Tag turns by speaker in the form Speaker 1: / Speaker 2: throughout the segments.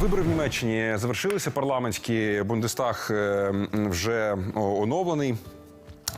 Speaker 1: Вибори в Німеччині завершилися парламентські. Бундестаг е, вже оновлений.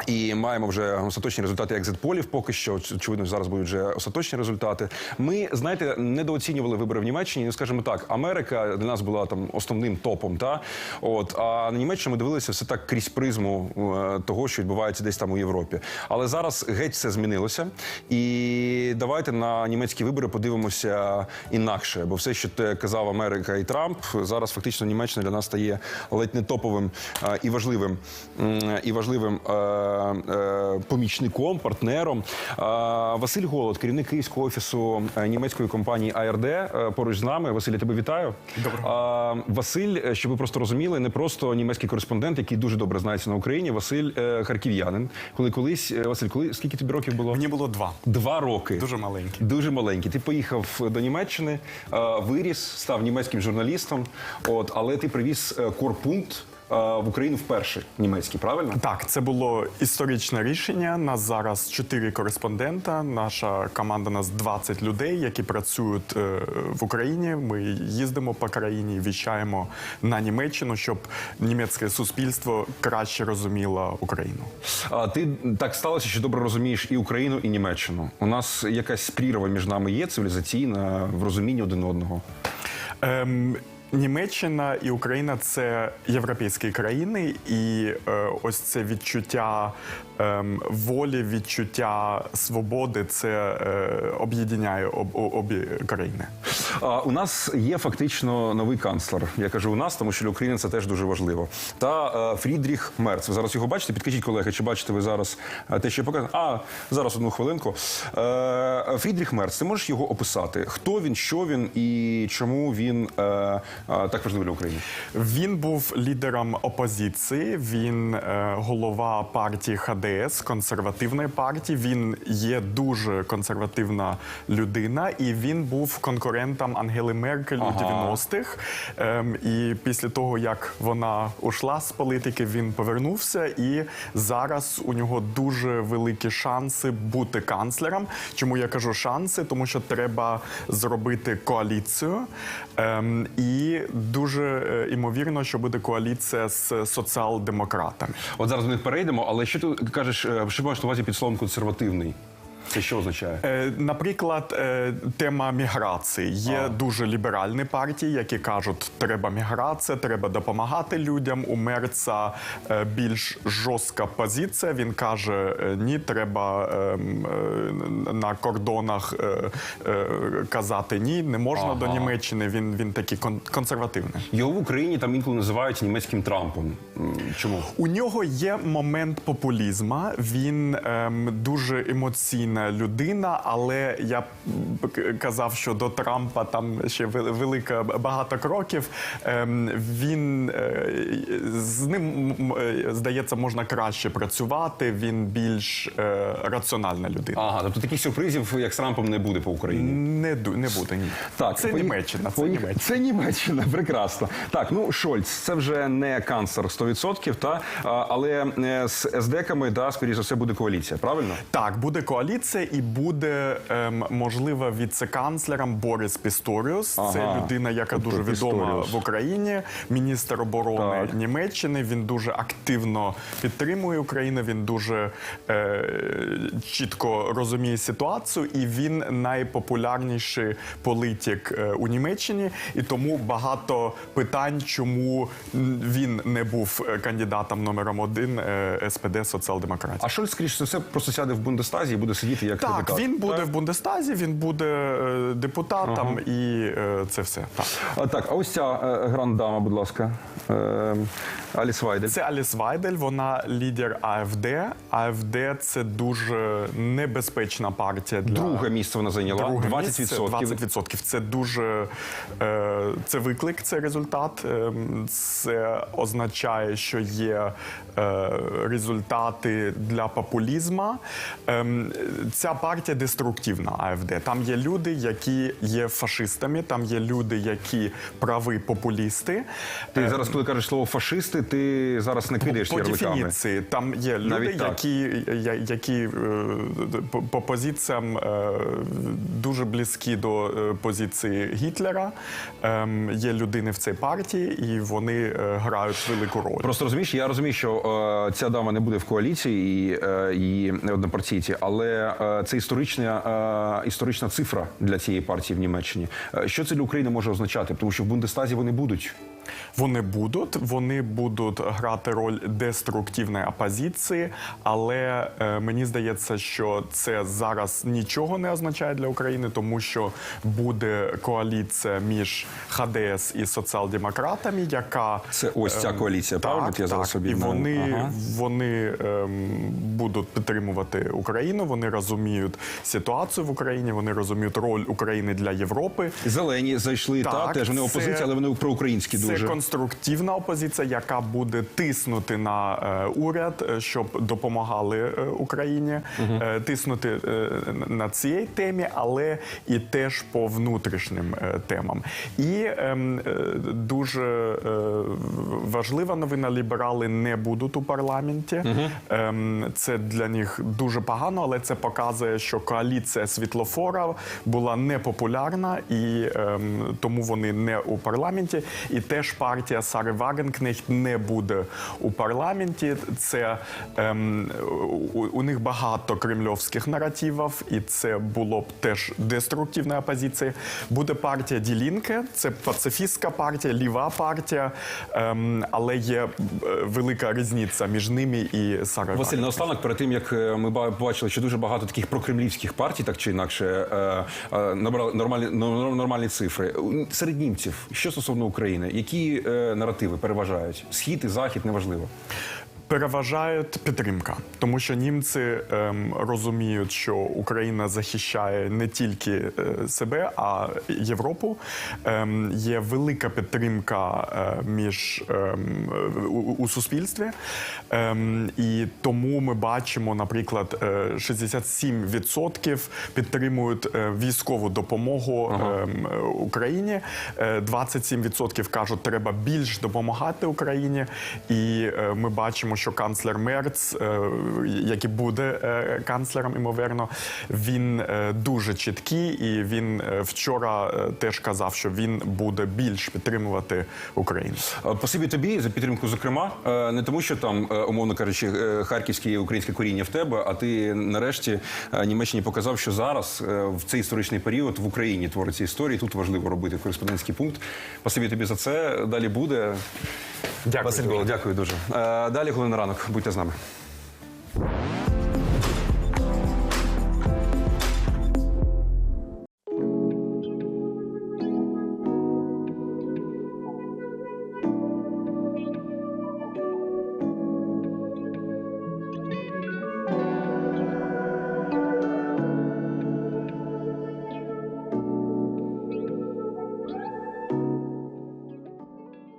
Speaker 1: І маємо вже остаточні результати екзит-полів. Поки що очевидно, зараз будуть вже остаточні результати. Ми знаєте, недооцінювали вибори в Німеччині. Ну, скажімо так, Америка для нас була там основним топом. Та от а на Німеччину ми дивилися все так крізь призму е, того, що відбувається десь там у Європі. Але зараз геть все змінилося. І давайте на німецькі вибори подивимося інакше, бо все, що те казав Америка і Трамп, зараз фактично Німеччина для нас стає ледь не топовим е, і важливим і важливим е, помічником, партнером. Е, Василь Голод, керівник київського офісу е, німецької компанії АРД, е, поруч з нами. Василь, я тебе вітаю. Доброго. Василь, е, щоб ви просто розуміли, не просто німецький кореспондент, який дуже добре знається на Україні. Василь е, харків'янин. Коли колись е, Василь, коли скільки тобі років було?
Speaker 2: Мені було два.
Speaker 1: Два роки.
Speaker 2: Дуже маленький.
Speaker 1: Дуже маленький. Ти поїхав до Німеччини, е, виріс, став німецьким журналістом. От, але ти привіз е, корпункт е, в Україну вперше німецький, правильно?
Speaker 2: Так, це було історичне рішення. Нас зараз чотири кореспондента. Наша команда нас 20 людей, які працюють е, в Україні. Ми їздимо по країні, віщаємо на Німеччину, щоб німецьке суспільство краще розуміло Україну.
Speaker 1: А ти так сталося, що добре розумієш і Україну, і Німеччину. У нас якась прірва між нами є цивілізаційна в розумінні один одного.
Speaker 2: Ем, Німеччина і Україна це європейські країни, і е, ось це відчуття ем, волі, відчуття свободи це е, об'єднає об, обі країни.
Speaker 1: А, у нас є фактично новий канцлер. Я кажу у нас, тому що для України це теж дуже важливо. Та е, Фрідріх Мерц. Ви зараз його бачите? Підкажіть, колеги, чи бачите ви зараз е, те, що я показав? А зараз одну хвилинку. Е, Фрідріх Мерц, ти можеш його описати? Хто він, що він і чому він е, е, так важливий для України?
Speaker 2: Він був лідером опозиції. Він е, голова партії ХДС, консервативної партії. Він є дуже консервативна людина, і він був конкурентом Ангели Меркель у 90-х. Ем, і після того, як вона ушла з політики, він повернувся. І зараз у нього дуже великі шанси бути канцлером. Чому я кажу шанси? Тому що треба зробити коаліцію. Ем, дуже е, імовірно, що буде коаліція з соціал-демократами.
Speaker 1: От зараз до них перейдемо, але що ти кажеш, е, що маєш на увазі під словом консервативний? Це що означає?
Speaker 2: Е, Наприклад, е, тема міграції є дуже ліберальні партії, які кажуть, треба міграція, треба допомагати людям. У Мерца е, більш жорстка позиція. Він каже: е, ні, треба ем, е, на кордонах е, е, казати ні, не можна до Німеччини. Він він такий кон- консервативний.
Speaker 1: Його в Україні там інколи називають німецьким Трампом. Чому?
Speaker 2: У нього є момент популізму. Він ем, дуже емоційна людина, але я казав, що до Трампа там ще велика багато кроків. Ем, він е, з ним е, здається можна краще працювати. Він більш е, раціональна людина.
Speaker 1: Ага, тобто таких сюрпризів, як з Трампом, не буде по Україні.
Speaker 2: Не не буде ні.
Speaker 1: Так,
Speaker 2: це
Speaker 1: поїх-
Speaker 2: Німеччина. Це
Speaker 1: поїх-
Speaker 2: Німеччина.
Speaker 1: Це Німеччина, прекрасно. Так, ну Шольц, це вже не канцлер 100%, та але з СДКами, да, скоріше все, буде коаліція, правильно?
Speaker 2: Так, буде коаліція і буде ем, можливо віце-канцлером Борис Пісторіус. Це людина, яка
Speaker 1: Тобто
Speaker 2: дуже відома
Speaker 1: Пісторіус.
Speaker 2: в Україні, міністр оборони
Speaker 1: Так.
Speaker 2: Німеччини. Він дуже активно підтримує Україну. Він дуже е, чітко розуміє ситуацію, і він найпопулярніший політик е, у Німеччині. І тому багато питань, чому він не був е, кандидатом номером один е, СПД соціал-демократів.
Speaker 1: А Шольц, скоріше за все, просто сяде в Бундестазі і буде сидіти як
Speaker 2: Так,
Speaker 1: депутат.
Speaker 2: він буде
Speaker 1: Так?
Speaker 2: в Бундестазі, він буде е, депутатом, і е, це все. Так.
Speaker 1: А, так, а ось ця е, гранд-дама, будь ласка. Аліс Вайдель.
Speaker 2: Це Аліс Вайдель, вона лідер АФД. АФД це дуже небезпечна партія для
Speaker 1: Друге місце вона зайняла.
Speaker 2: Друге
Speaker 1: 20%.
Speaker 2: місце, 20%. Це дуже це виклик, це результат. Ем, Це означає, що є результати для популізму. Ця партія деструктивна АФД. Там є люди, які є фашистами, там є люди, які праві популісти.
Speaker 1: Ти зараз, коли кажеш слово фашисти, ти зараз не кидаєш
Speaker 2: По
Speaker 1: ярликами.
Speaker 2: дефініції там є люди,
Speaker 1: Навіть
Speaker 2: які, які е, по, по позиціям е, дуже близькі до е, позиції Гітлера. Ем, є людини в цій партії, і вони е, грають велику роль.
Speaker 1: Просто розумієш, я розумію, що е, ця дама не буде в коаліції і е, її однопартійці, але е, це історична, е, історична цифра для цієї партії в Німеччині. Е, що це для України може означати? Тому що в Бундестазі вони будуть.
Speaker 2: Вони будуть, вони будуть грати роль деструктивної опозиції, але е, мені здається, що це зараз нічого не означає для України, тому що буде коаліція між ХДС і соціал-демократами, яка
Speaker 1: Це ось ця коаліція, правильно?
Speaker 2: так,
Speaker 1: Я зараз
Speaker 2: так.
Speaker 1: собі
Speaker 2: і вони,
Speaker 1: Ага.
Speaker 2: вони ем, будуть підтримувати Україну. Вони розуміють ситуацію в Україні. Вони розуміють роль України для Європи.
Speaker 1: Зелені зайшли та теж вони
Speaker 2: це-
Speaker 1: опозиція, але вони проукраїнські
Speaker 2: Це
Speaker 1: дуже.
Speaker 2: конструктивна опозиція, яка буде тиснути на е, уряд, е, щоб допомагали е, Україні, е, тиснути е, на цій темі, але і теж по внутрішнім е, темам. І ем, е, дуже е, важлива новина: ліберали не будуть у парламенті. Ем, це для них дуже погано, але це показує, що коаліція світлофора була непопулярна і ем, тому вони не у парламенті. І теж партія Сари Вагенкнехт не буде у парламенті. Це ем, у, у них багато кремльовських наративів, і це було б теж деструктивна опозиція. Буде партія Ділінке, це пацифістська партія, ліва партія, ем, але є е, велика різниця між ними і Сарою
Speaker 1: Василь, наостанок, перед тим як е, ми ба- побачили, що дуже багато таких прокремлівських партій, так чи інакше, е, е, набрали нормальні нормальні цифри. Серед німців, що стосовно України, які е, наративи переважають? Схід і захід неважливо.
Speaker 2: Переважають підтримка, тому що німці ем, розуміють, що Україна захищає не тільки е, себе, а Європу. Ем, є велика підтримка е, між ем, у, у суспільстві, ем, і тому ми бачимо, наприклад, е, 67% підтримують е, військову допомогу ем, е, Україні. Е, 27% кажуть, треба більш допомагати Україні. І е, ми бачимо, що канцлер Мерц, е, який буде е, канцлером, ймовірно, він е, дуже чіткий, і він вчора теж казав, що він буде більш підтримувати Україну.
Speaker 1: Спасибі тобі за підтримку, зокрема, не тому, що там, умовно кажучи, харківське і українське коріння в тебе, а ти нарешті Німеччині показав, що зараз в цей історичний період в Україні твориться історія. Тут важливо робити кореспондентський пункт. Спасибі тобі за це. Далі буде.
Speaker 2: Дякую.
Speaker 1: Василь Голо, дякую дуже. Е, Далі, головний ранок, будьте з нами.